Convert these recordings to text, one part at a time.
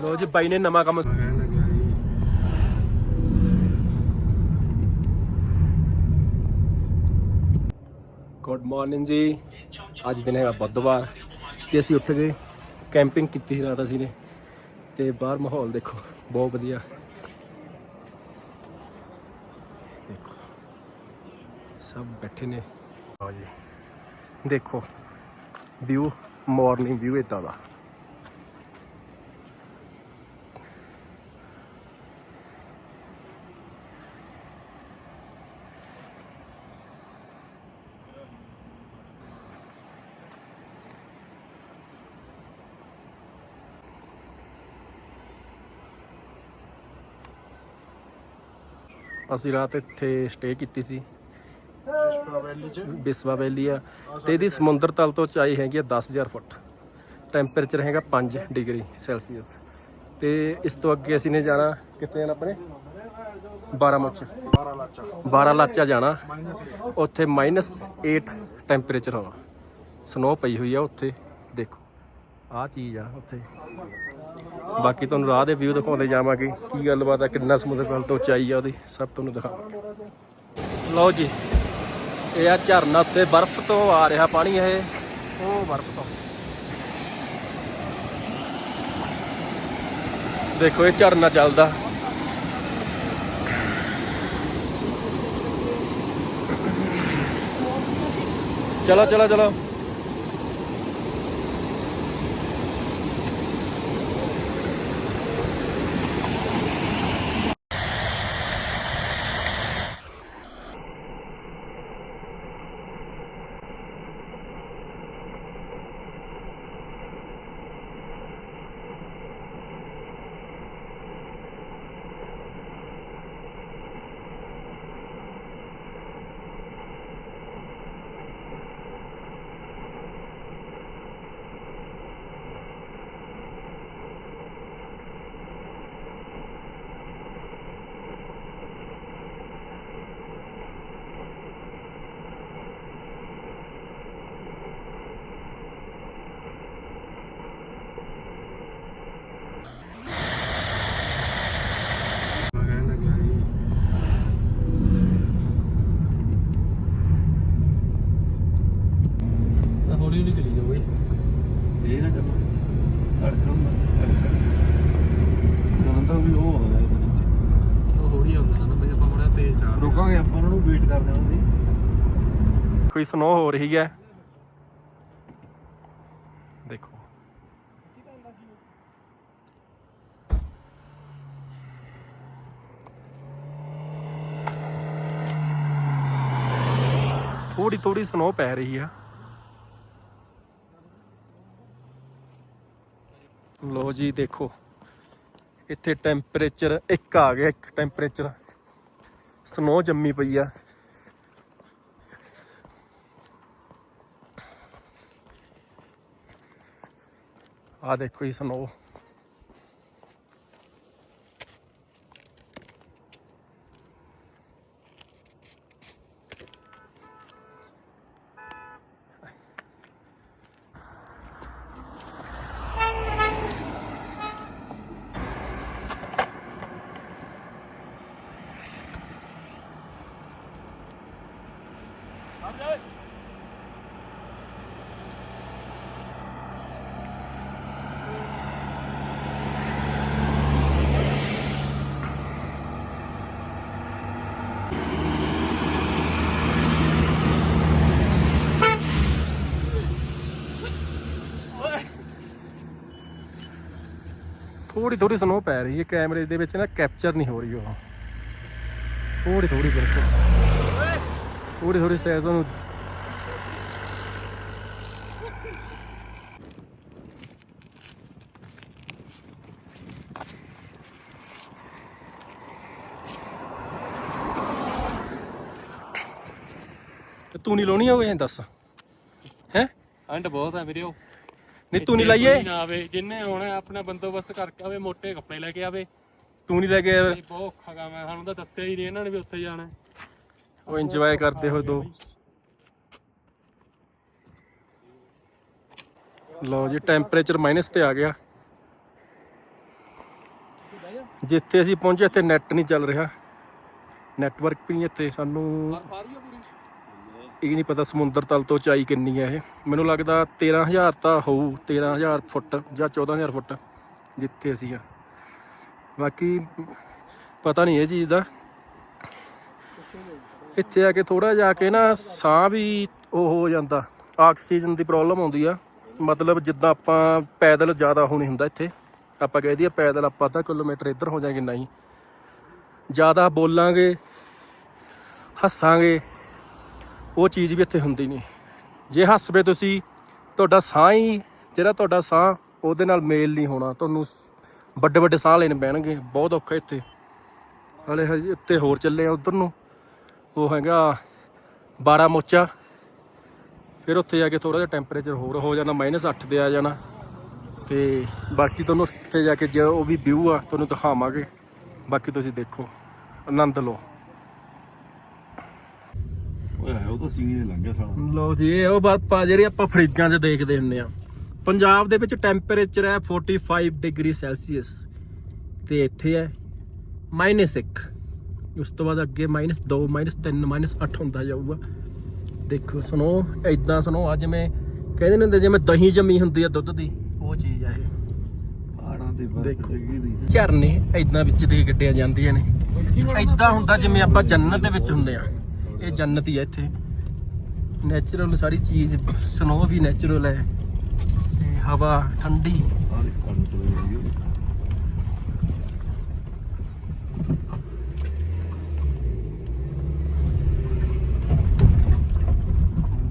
ਲੋ ਜੀ, ਬਾਈ ਨੇ ਨਵਾਂ ਕੰਮ ਗੁੱਡ ਮਾਰਨਿੰਗ ਜੀ। ਅੱਜ ਦਿਨ ਹੈਗਾ ਬੁੱਧਵਾਰ ਤੇ ਅਸੀਂ ਉੱਠ ਗਏ। ਕੈਂਪਿੰਗ ਕੀਤੀ ਸੀ ਰਾਤ ਅਸੀਂ ਨੇ। ਤੇ ਬਾਹਰ ਮਾਹੌਲ ਦੇਖੋ, ਬਹੁਤ ਵਧੀਆ। ਸਭ ਬੈਠੇ ਨੇ। ਆ ਜੀ, ਦੇਖੋ। ਵਿਊ ਮਾਰਨਿੰਗ ਵਿਊ ਇਦਾਂ ਦਾ। ਅਸੀਂ ਰਾਤ ਇੱਥੇ ਸਟੇ ਕੀਤੀ ਸੀ। ਬਿਸਵਾ ਵੈਲੀ ਆ। ਤੇ ਇਹਦੀ ਸਮੁੰਦਰ ਤਲ ਤੋਂ ਉਚਾਈ ਹੈਗੀ ਆ 10000 ਫੁੱਟ। ਟੈਂਪਰੇਚਰ ਹੈਗਾ 5 ਡਿਗਰੀ ਸੈਲਸੀਅਸ ਤੇ ਇਸ ਤੋਂ ਅੱਗੇ ਅਸੀਂ ਨੇ ਜਾਣਾ ਕਿੱਥੇ ਜਾਣਾ ਆਪਣੇ? 12 ਮੁੱਚ 12 ਲੱਚਾ 12 ਲਾਚਾ ਜਾਣਾ। ਉੱਥੇ -8 ਟੈਂਪਰੇਚਰ ਹੋਣਾ। ਸਨੋ ਪਈ ਹੋਈ ਆ ਉੱਥੇ। ਦੇਖੋ, ਆਹ ਚੀਜ਼ ਆ ਉੱਥੇ। ਬਾਕੀ ਤੁਹਾਨੂੰ ਰਾਹ ਦੇ ਵਿਊ ਦਿਖਾਉਂਦੇ ਜਾਵਾਂਗੇ। ਕੀ ਗੱਲਬਾਤ ਆ, ਕਿੰਨਾ ਸਮੁੰਦਰ ਤਲ ਤੋਂ ਉਚਾਈ ਆ ਉਹਦੀ, ਸਭ ਤੁਹਾਨੂੰ ਦਿਖਾਵਾਂਗੇ ਲਓ ਜੀ। ਇਹ ਆ ਝਰਨਾ ਉੱਤੇ ਬਰਫ਼ ਤੋਂ ਆ ਰਿਹਾ ਪਾਣੀ ਇਹ। ਉਹ ਬਰਫ਼ ਤੋਂ। ਦੇਖੋ ਇਹ ਝਰਨਾ ਚੱਲਦਾ। ਚਲੋ ਚਲੋ ਚਲੋ ਕਹਿਣ ਲੱਗਿਆ ਜੀ ਹੌਲੀ ਹੌਲੀ ਚਲੀ ਜਾਓ ਬਈ ਇਹ ਨਾ ਚੱਲ ਅੜਕਮ ਜਾਂਦਾ ਵੀ ਉਹ ਆਉਂਦਾ ਇਹਦੇ ਵਿੱਚ ਉਹ ਥੋੜੀ ਆਉਂਦਾ ਨਾ ਬਈ ਆਪਾਂ ਬੜਾ ਤੇਜ਼ ਆਪਾਂ ਉਹਨਾਂ ਨੂੰ ਵੇਟ ਕਰਦੇ ਹਾਂ ਉਹਦੀ। ਕੋਈ ਸਨੋ ਹੋ ਰਹੀ ਹੈ। ਦੇਖੋ। ਥੋੜੀ ਥੋੜੀ ਸਨੋ ਪੈ ਰਹੀ ਆ। ਲੋ ਜੀ, ਦੇਖੋ। ਇੱਥੇ ਟੈਂਪਰੇਚਰ ਇੱਕ ਆ ਗਿਆ, ਇੱਕ ਟੈਂਪਰੇਚਰ ਸਨੋ ਜੰਮੀ ਪਈ ਆ। ਆ ਦੇਖੋ ਜੀ ਸਨੋ ਥੋੜੀ ਥੋੜੀ ਸਨੋ ਪੈ ਰਹੀ ਹੈ, ਕੈਮਰੇ ਦੇ ਵਿੱਚ ਨਾ ਕੈਪਚਰ ਨਹੀਂ ਹੋ ਰਹੀ ਉਹ। ਥੋੜੀ ਥੋੜੀ ਬਿਲਕੁਲ। ਥੋੜੀ ਥੋੜੀ ਸ਼ਾਇਦ ਤੁਹਾਨੂੰ। ਤੇ ਨਹੀਂ ਲਾਉਣੀ ਹੋਵੇ ਦੱਸ। ਹੈ? ਐਂਡ ਬਹੁਤ ਹੈ ਵੀਰੇ ਉਹ। ਨਹੀਂ ਤੂੰ ਨਹੀਂ ਲਾਈਏ। ਨਾ ਆਵੇ ਜਿੰਨੇ ਆਉਣਾ ਆਪਣਾ ਬੰਦੋਬਸਤ ਕਰਕੇ ਆਵੇ ਮੋٹے ਕੱਪੜੇ ਲੈ ਕੇ ਆਵੇ। ਤੂੰ ਨਹੀਂ ਲੈ ਕੇ ਆਇਆ ਇਹ ਬਹੁਤ ਔਖਾ ਕੰਮ ਹੈ ਸਾਨੂੰ ਤਾਂ ਦੱਸਿਆ ਹੀ ਨਹੀਂ ਇਹਨਾਂ ਨੇ ਵੀ ਉੱਥੇ ਜਾਣਾ। ਉਹ ਇੰਜੋਏ ਕਰਦੇ ਹੋ ਦੋ। ਲਓ ਜੀ ਟੈਂਪਰੇਚਰ ਮਾਈਨਸ ਤੇ ਆ ਗਿਆ। ਜਿੱਥੇ ਅਸੀਂ ਪਹੁੰਚੇ, ਇੱਥੇ ਨੈਟ ਨਹੀਂ ਚੱਲ ਰਿਹਾ। ਨੈਟਵਰਕ ਵੀ ਨਹੀਂ ਇੱਥੇ, ਸਾਨੂੰ ਇਹ ਨਹੀਂ ਪਤਾ ਸਮੁੰਦਰ ਤਲ ਤੋਂ ਉਚਾਈ ਕਿੰਨੀ ਹੈ ਇਹ। ਮੈਨੂੰ ਲੱਗਦਾ 13000 ਤਾਂ ਹੋਊ 13000 ਫੁੱਟ ਜਾਂ 14000 ਫੁੱਟ ਜਿੱਥੇ ਅਸੀਂ ਆ। ਬਾਕੀ ਪਤਾ ਨਹੀਂ ਇਹ ਚੀਜ਼ ਦਾ। ਇੱਥੇ ਆ ਕੇ ਥੋੜਾ ਜਾ ਕੇ ਨਾ ਸਾਹ ਵੀ ਉਹ ਹੋ ਜਾਂਦਾ, ਆਕਸੀਜਨ ਦੀ ਪ੍ਰੋਬਲਮ ਆਉਂਦੀ ਆ। ਮਤਲਬ ਜਿੱਦਾਂ ਆਪਾਂ ਪੈਦਲ ਜ਼ਿਆਦਾ ਹੋਣੀ ਹੁੰਦਾ ਇੱਥੇ। ਆਪਾਂ ਕਹਿ ਦਈਏ ਪੈਦਲ ਆਪਾਂ ਅੱਧਾ ਕਿਲੋਮੀਟਰ ਇੱਧਰ ਹੋ ਜਾਾਂਗੇ ਨਹੀਂ। ਜ਼ਿਆਦਾ ਬੋਲਾਂਗੇ, ਹੱਸਾਂਗੇ, ਉਹ ਚੀਜ਼ ਵੀ ਇੱਥੇ ਹੁੰਦੀ ਨਹੀਂ। ਜੇ ਹੱਸ ਪਏ ਤੁਸੀਂ, ਤੁਹਾਡਾ ਸਾਹ ਹੀ, ਜਿਹੜਾ ਤੁਹਾਡਾ ਸਾਹ, ਉਹਦੇ ਨਾਲ ਮੇਲ ਨਹੀਂ ਹੋਣਾ। ਤੁਹਾਨੂੰ ਵੱਡੇ ਵੱਡੇ ਸਾਹ ਲੈਣੇ ਪੈਣਗੇ, ਬਹੁਤ ਔਖਾ ਇੱਥੇ। ਹਲੇ ਹਜੇ ਉੱਤੇ ਹੋਰ ਚੱਲੇ ਆ ਉਧਰ ਨੂੰ। ਉਹ ਹੈਗਾ 12 ਮੋਚਾ। ਫਿਰ ਉੱਥੇ ਜਾ ਕੇ ਥੋੜਾ ਜਿਹਾ ਟੈਂਪਰੇਚਰ ਹੋਰ ਹੋ ਜਾਣਾ -8 ਤੇ ਆ ਜਾਣਾ। ਤੇ ਬਾਕੀ ਤੁਹਾਨੂੰ ਉੱਥੇ ਜਾ ਕੇ ਜੋ ਵੀ ਵਿਊ ਆ ਤੁਹਾਨੂੰ ਦਿਖਾਵਾਂਗੇ। ਬਾਕੀ ਤੁਸੀਂ ਦੇਖੋ ਆਨੰਦ ਲਓ। ਉਹ ਤਾਂ ਸੀਨ ਹੀ ਲੰਘ ਗਿਆ ਸਾਲਾ। ਲਓ ਜੀ ਇਹ ਉਹ ਬਰਫ ਆ ਜਿਹੜੀ ਆਪਾਂ ਫਰਿੱਜਾਂ 'ਚ ਦੇਖਦੇ ਹੁੰਨੇ ਆ। ਪੰਜਾਬ ਦੇ ਵਿੱਚ ਟੈਂਪਰੇਚਰ ਹੈ 45 ਡਿਗਰੀ ਸੈਲਸੀਅਸ। ਤੇ ਇੱਥੇ ਹੈ -1 ਉਸ ਤੋਂ ਬਾਅਦ ਅੱਗੇ -2 -3 -8 ਹੁੰਦਾ ਜਾਊਗਾ। ਦੇਖੋ ਸੁਣੋ ਐਦਾਂ ਸੁਣੋ ਆ ਜਿਵੇਂ ਕਹਿੰਦੇ ਨੇ ਹੁੰਦੇ ਜਿਵੇਂ ਦਹੀਂ ਜੰਮੀ ਹੁੰਦੀ ਆ ਦੁੱਧ ਦੀ ਉਹ ਚੀਜ਼ ਆ ਇਹ। ਪਹਾੜਾਂ ਦੇ ਦੇਖੋ। ਝਰਨੇ ਐਦਾਂ ਵਿੱਚ ਦੀ ਗੱਡੀਆਂ ਜਾਂਦੀਆਂ ਨੇ। ਐਦਾਂ ਹੁੰਦਾ ਜਿਵੇਂ ਆਪਾਂ ਜੰਨਤ ਦੇ ਵਿੱਚ ਹੁੰਦੇ ਆ। ਇਹ ਜੰਨਤ ਹੀ ਆ ਇੱਥੇ। ਨੈਚੁਰਲ ਸਾਰੀ ਚੀਜ਼ ਸਨੋ ਵੀ ਨੈਚੁਰਲ ਹੈ। ਤੇ ਹਵਾ ਠੰਡੀ ਆਹ ਕੰਨ ਚਲੇ ਗਈ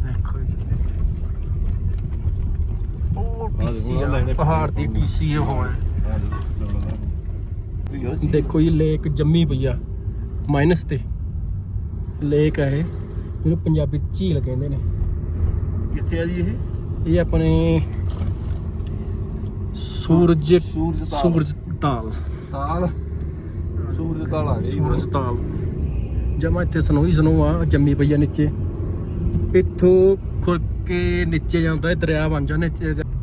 ਦੇਖੋ ਜੀ ਉਹ ਦੇਖੋ, ਟੀਸੀ ਪਹਾੜ ਦੀ ਟੀਸੀ ਹੈ। ਦੇਖੋ ਜੀ ਲੇਕ ਜੰਮੀ ਪਈ ਆ। ਮਾਈਨਸ ਤੇ। ਲੇਕ ਹੈ ਇਹ। ਇਹਨੂੰ ਪੰਜਾਬੀ ਝੀਲ ਕਹਿੰਦੇ ਨੇ। ਕਿੱਥੇ ਆ ਜੀ ਇਹ? ਇਹ ਆਪਣੇ ਸੂਰਜ ਸੂਰਜ ਤਾਲ। ਤਾਲ। ਸੂਰਜ ਤਾਲ ਆ ਗਈ। ਸੂਰਜ ਤਾਲ। ਜਮਾ ਇੱਥੇ ਸਨੋਈ ਸਨੋ ਆ ਜੰਮੀ ਪਈ ਆ ਨੀਚੇ। ਇੱਥੋਂ ਖੁਰ ਕੇ ਨੀਚੇ ਜਾਂਦਾ ਇਹ ਦਰਿਆ ਬਣ ਜਾਂਦਾ ਨੀਚੇ।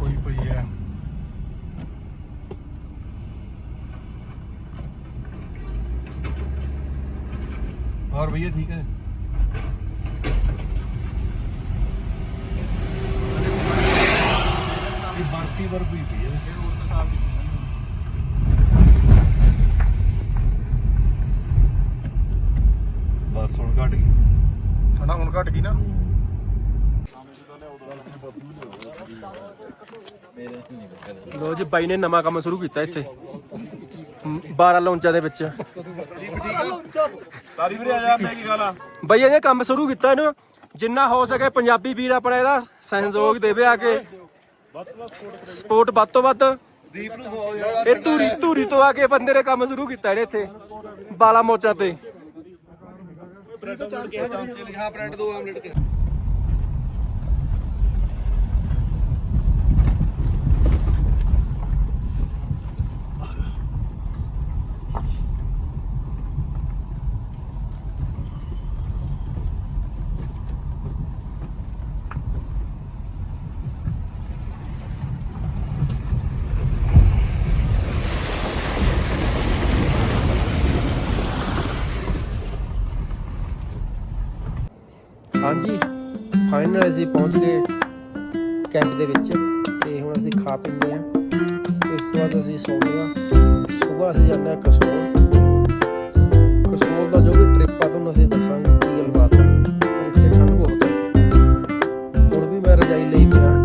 ਹੋਈ ਪਈ ਹੈ और भैया ठीक है ये बर्फी बर्फ ही पी है बस ਹੁਣ ਘਟ ਗਈ ਹਣਾ ਹੁਣ ਘਟ ਗਈ ਨਾ ਲੋ ਜੀ ਬਾਈ ਨੇ ਨਵਾਂ ਕੰਮ ਸ਼ੁਰੂ ਕੀਤਾ ਇੱਥੇ। 12 ਲੌਂਚਾਂ ਦੇ ਵਿੱਚ। ਸਾਰੀ ਵੀਰੇ ਆ ਜਾ ਮੈਂ ਕੀ ਗਾਲਾਂ ਬਾਈ ਇਹਨੇ ਕੰਮ ਸ਼ੁਰੂ ਕੀਤਾ ਇਹਨੂੰ। ਜਿੰਨਾ ਹੋ ਸਕੇ ਪੰਜਾਬੀ ਵੀਰ ਆਪਣਾ ਇਹਦਾ ਸਹਿਯੋਗ ਦੇਵੇ ਆ ਕੇ। ਸਪੋਰਟ ਵੱਧ ਤੋਂ ਵੱਧ। ਇਹ ਧੂਰੀ ਧੂਰੀ ਤੋਂ ਆ ਕੇ ਬੰਦੇ ਨੇ ਕੰਮ ਸ਼ੁਰੂ ਕੀਤਾ ਇਹਨੇ ਇੱਥੇ ਬਾਲਾ ਮੋਚਾ ਤੇ। ਲਿਖਾ ਬ੍ਰੈਡ ਦੋ ਆਮਲੇਟ ਕੇ। ਹਾਂਜੀ ਫਾਈਨਲ ਅਸੀਂ ਪਹੁੰਚ ਗਏ ਕੈਂਪ ਦੇ ਵਿੱਚ ਤੇ ਹੁਣ ਅਸੀਂ ਖਾ ਪੀਂਦੇ ਆ ਤੇ ਉਸ ਤੋਂ ਬਾਅਦ ਅਸੀਂ ਸੌਂਦੇ ਆ ਸਵੇਰ ਅਸੀਂ ਜਾਂਦੇ ਆ ਕਸੋਲ ਕਸੋਲ ਦਾ ਜੋ ਵੀ ਟ੍ਰਿਪ ਆ, ਤੁਹਾਨੂੰ ਅਸੀਂ ਦੱਸਾਂਗੇ ਕੀ ਗੱਲਬਾਤ ਆ। ਇੱਥੇ ਠੰਡ ਬਹੁਤ ਹੈ ਹੁਣ ਵੀ ਮੈਂ ਰਜਾਈ ਲਈ ਪਿਆ।